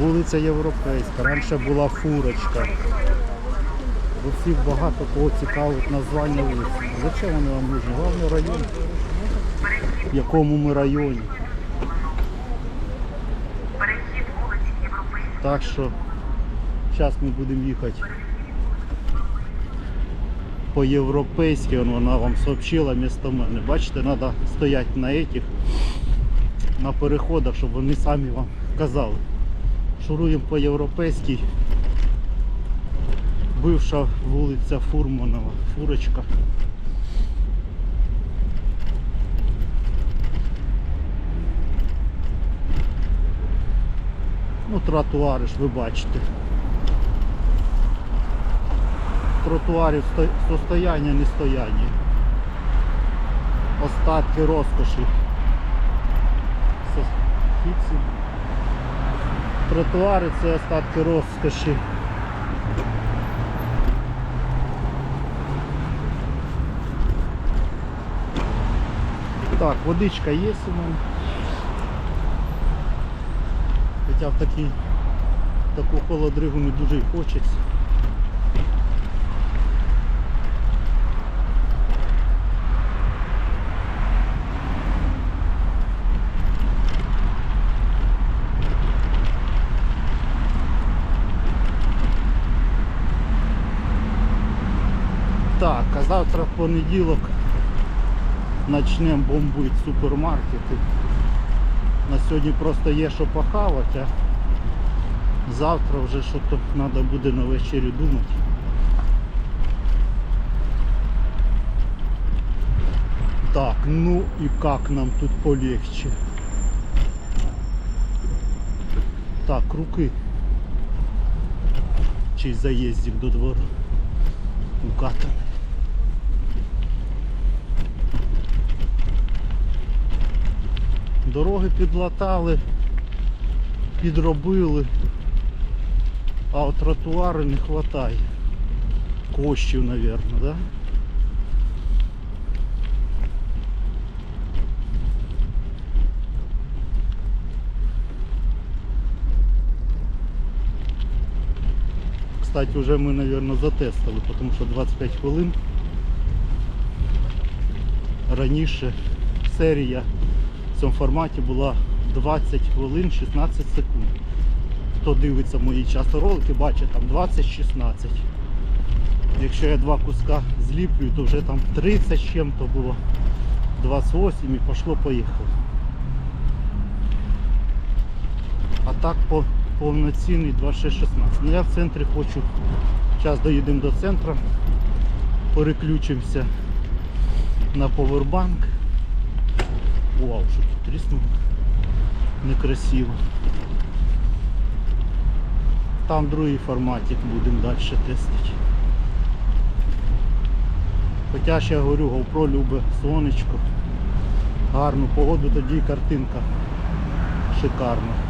Вулиця Європейська, раніше була фурочка. Бо всіх багато кого цікавить названня вулиці. Зачем вони вам нужні? Головне район. В якому ми районі. Так що зараз ми будемо їхати по європейськи, вона вам сообщила місто мене. Бачите, треба стояти на этих, на переходах, щоб вони самі вам казали. Шуруємо по європейській. Бивша вулиця Фурманова, фурочка. Ну, тротуари ж ви бачите. Тротуарів состояння, не стояння. Остатки розкоші. Со- хіці. Тротуари це остатки розкоші. Так, водичка є у мене. Хоча в такий, таку холодригу не дуже і хочеться. Так, завтра в понеділок почнемо бомбити супермаркети. На сьогодні просто є що похавати, а завтра вже щось треба буде на вечері думати. Так, ну і як нам тут полегче. Так, руки. Чи заїздів до двору. Укатаний. Дороги підлатали, підробили, а от тротуари не вистачає. Коштів, мабуть, да? Кстати, вже ми, мабуть, затестили, тому що 25 хвилин. Раніше серія в цьому форматі була 20 хвилин 16 секунд. Хто дивиться мої часто ролики, бачить там 20-16. Якщо я два куска зліплюю, то вже там 30 з чим-то було. 28 і пішло поїхало. А так по повноцінний 26-16. Ну я в центрі хочу. Зараз доїдемо до центру, переключимося на повербанк. Вау, що тут тріснуло. Некрасиво. Там другий форматик будемо далі тестити. Хоча ще я говорю, GoPro любить сонечко. Гарну погоду, тоді картинка шикарна.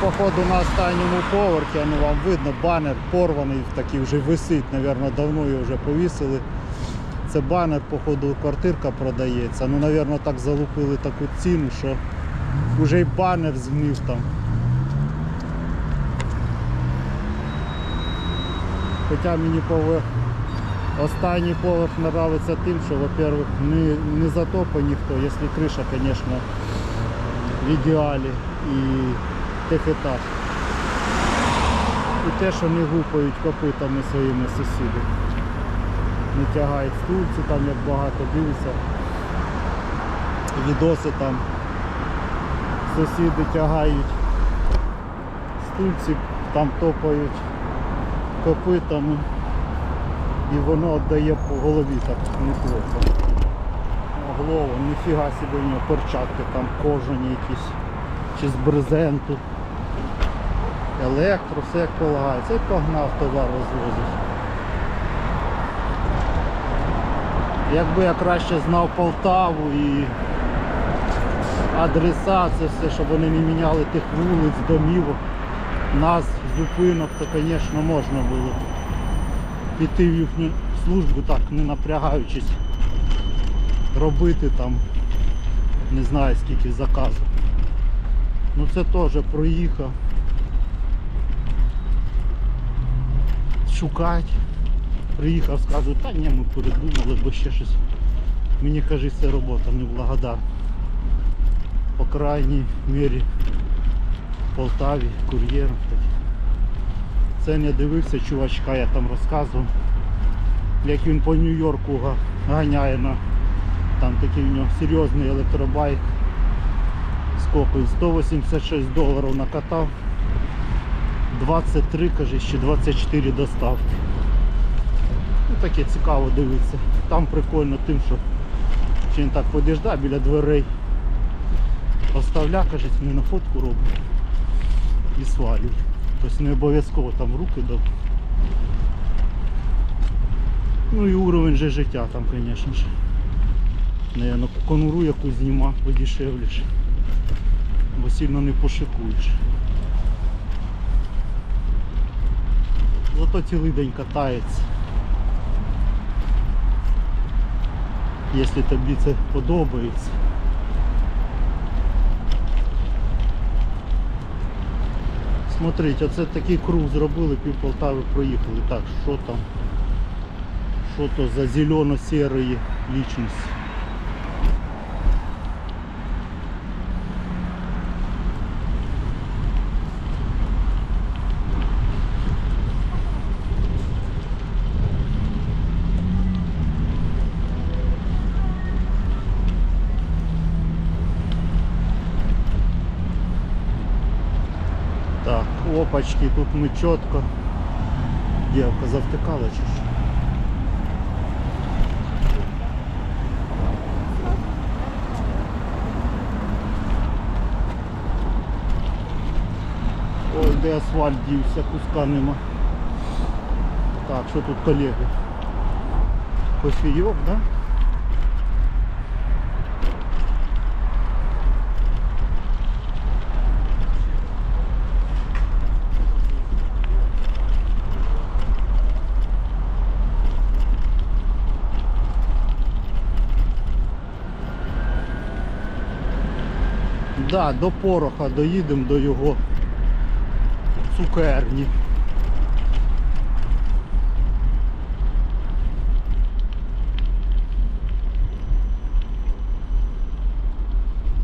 Походу на останньому поверхі, ну вам видно, банер порваний, такий вже висить, мабуть, давно його вже повісили. Це банер, походу, квартирка продається. Ну, мабуть, так залупили таку ціну, що вже й банер згнив там. Хоча мені пове Останній поверх нравиться тим, що, во-первых, не, не затопить ніхто, якщо криша, звісно, в ідеалі і техетаж. І те, що не гупають копитами своїми сусідами. Не тягають стульці, там як багато дивиться. Відоси там сусіди тягають стульці, там топають копитами і воно віддає по голові так неплохо. Голову, ніфіга собі в нього перчатки там кожані якісь, чи з брезенту. Електро, все як полагається. І погнав товар розвозить. Якби я краще знав Полтаву і адреса, це все, щоб вони не міняли тих вулиць, домівок, нас, зупинок, то, звісно, можна було піти в їхню службу так, не напрягаючись, робити там не знаю скільки заказів. Ну це теж проїхав. Шукати. Приїхав, скажу, та ні, ми передумали, бо ще щось. Мені кажуть, це робота неблагодарна. По крайній мірі в Полтаві, кур'єром. Це не дивився чувачка, я там розказував, як він по Нью-Йорку га- ганяє на там такий в нього серйозний електробайк. Сколько 186 доларів накатав. 23, каже, ще 24 доставки. Ну таке цікаво дивитися. Там прикольно тим, що чи він так подіжда біля дверей. Оставля, каже, не на фотку роблю і свалює. Тобто не обов'язково там руки до. Ну і уровень же життя там, звісно ж. Наверно, конуру якусь зніма подешевліше. Бо сильно не пошикуєш. Зато цілий день катається. Якщо тобі це подобається. Смотрите, оце такий круг зробили, пів Полтави проїхали. Так, що там? Що то за зелено-сірої лічності? Так, тут ми чітко. Дівка завтикала чи що? Ой, де асфальт дівся, куска нема. Так, що тут колеги? Кофійок, да? Да, до пороха доїдемо до його цукерні.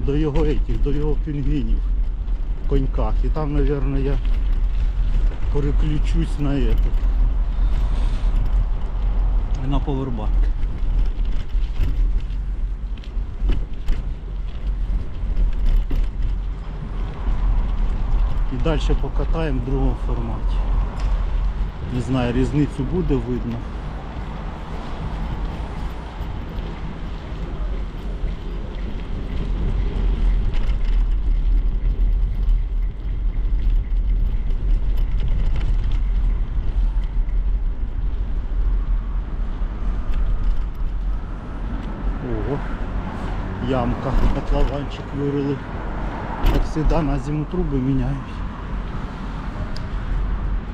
До його этих, до його пінгвінів в коньках. І там, мабуть, я переключусь на этот. На повербанк. І далі покатаємо в другому форматі. Не знаю, різницю буде видно. Ого, ямка, котлованчик вирили. Завжди на зиму труби міняють.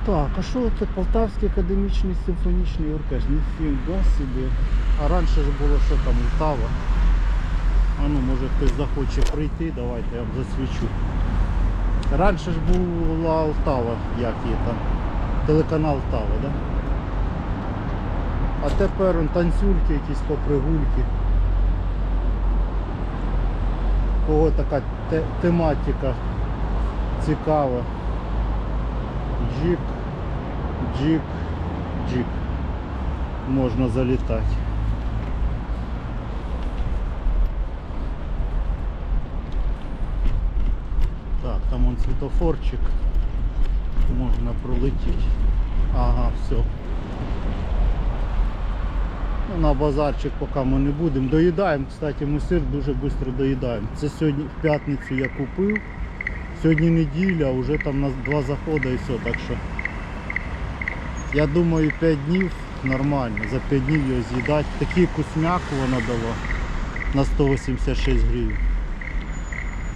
Так, а що це Полтавський академічний симфонічний оркестр? Ніфіга собі. А раніше ж було що там Лтава. А ну може хтось захоче прийти, давайте я вам засвічу. Раніше ж була Лтава, як є там. Телеканал Лтава, да? А тепер он танцюльки, якісь попригульки. Кого така те- тематика цікава. Джик, джик, джик. Можна залітати. Так, там он світофорчик. Можна пролетіти. Ага, все. Ну, на базарчик поки ми не будемо. Доїдаємо, кстати, ми сир дуже швидко доїдаємо. Це сьогодні в п'ятницю я купив. Сьогодні неділя, вже там на два заходи і все, так що. Я думаю 5 днів нормально, за 5 днів його з'їдати. Такий вкусняк вона дала на 186 гривень.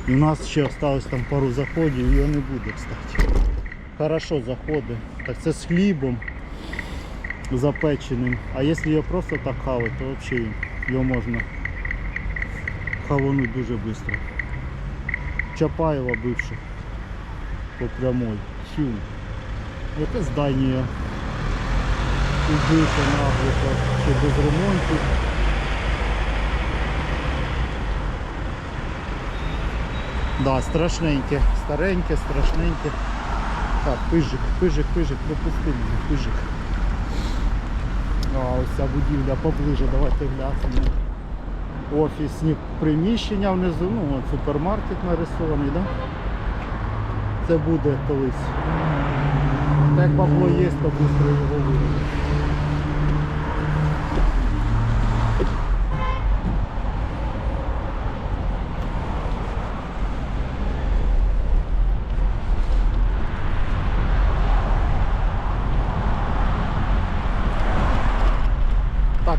І у нас ще залишилось там пару заходів, його не буде, кстати. Хорошо заходи. Так це з хлібом запеченим. А якщо його просто так хавати, то взагалі його можна хавануть дуже швидко. Чапаєва бивши по прямой. Фу. Яке здання убите наглухо, ще без ремонту. Да, страшненьке, стареньке, страшненьке. Так, пижик, пижик, пижик, пропусти мене, пижик. А ось ця будівля поближе, давайте глянемо. Офісні приміщення внизу, ну супермаркет нарисований, да? Це буде колись. Як бабло є, то быстро його вивезуть.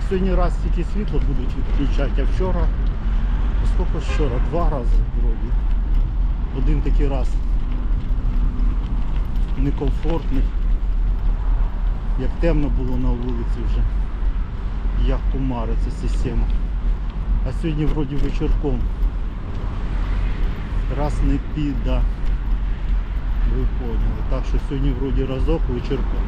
Сьогодні раз тільки світло будуть відключати, а вчора, а скільки вчора? Два рази вроді. Один такий раз некомфортний. Як темно було на вулиці вже. Як кумариться система. А сьогодні вроді вечірком. Раз не піда. Ви поняли. Так що сьогодні вроді разок вечірком.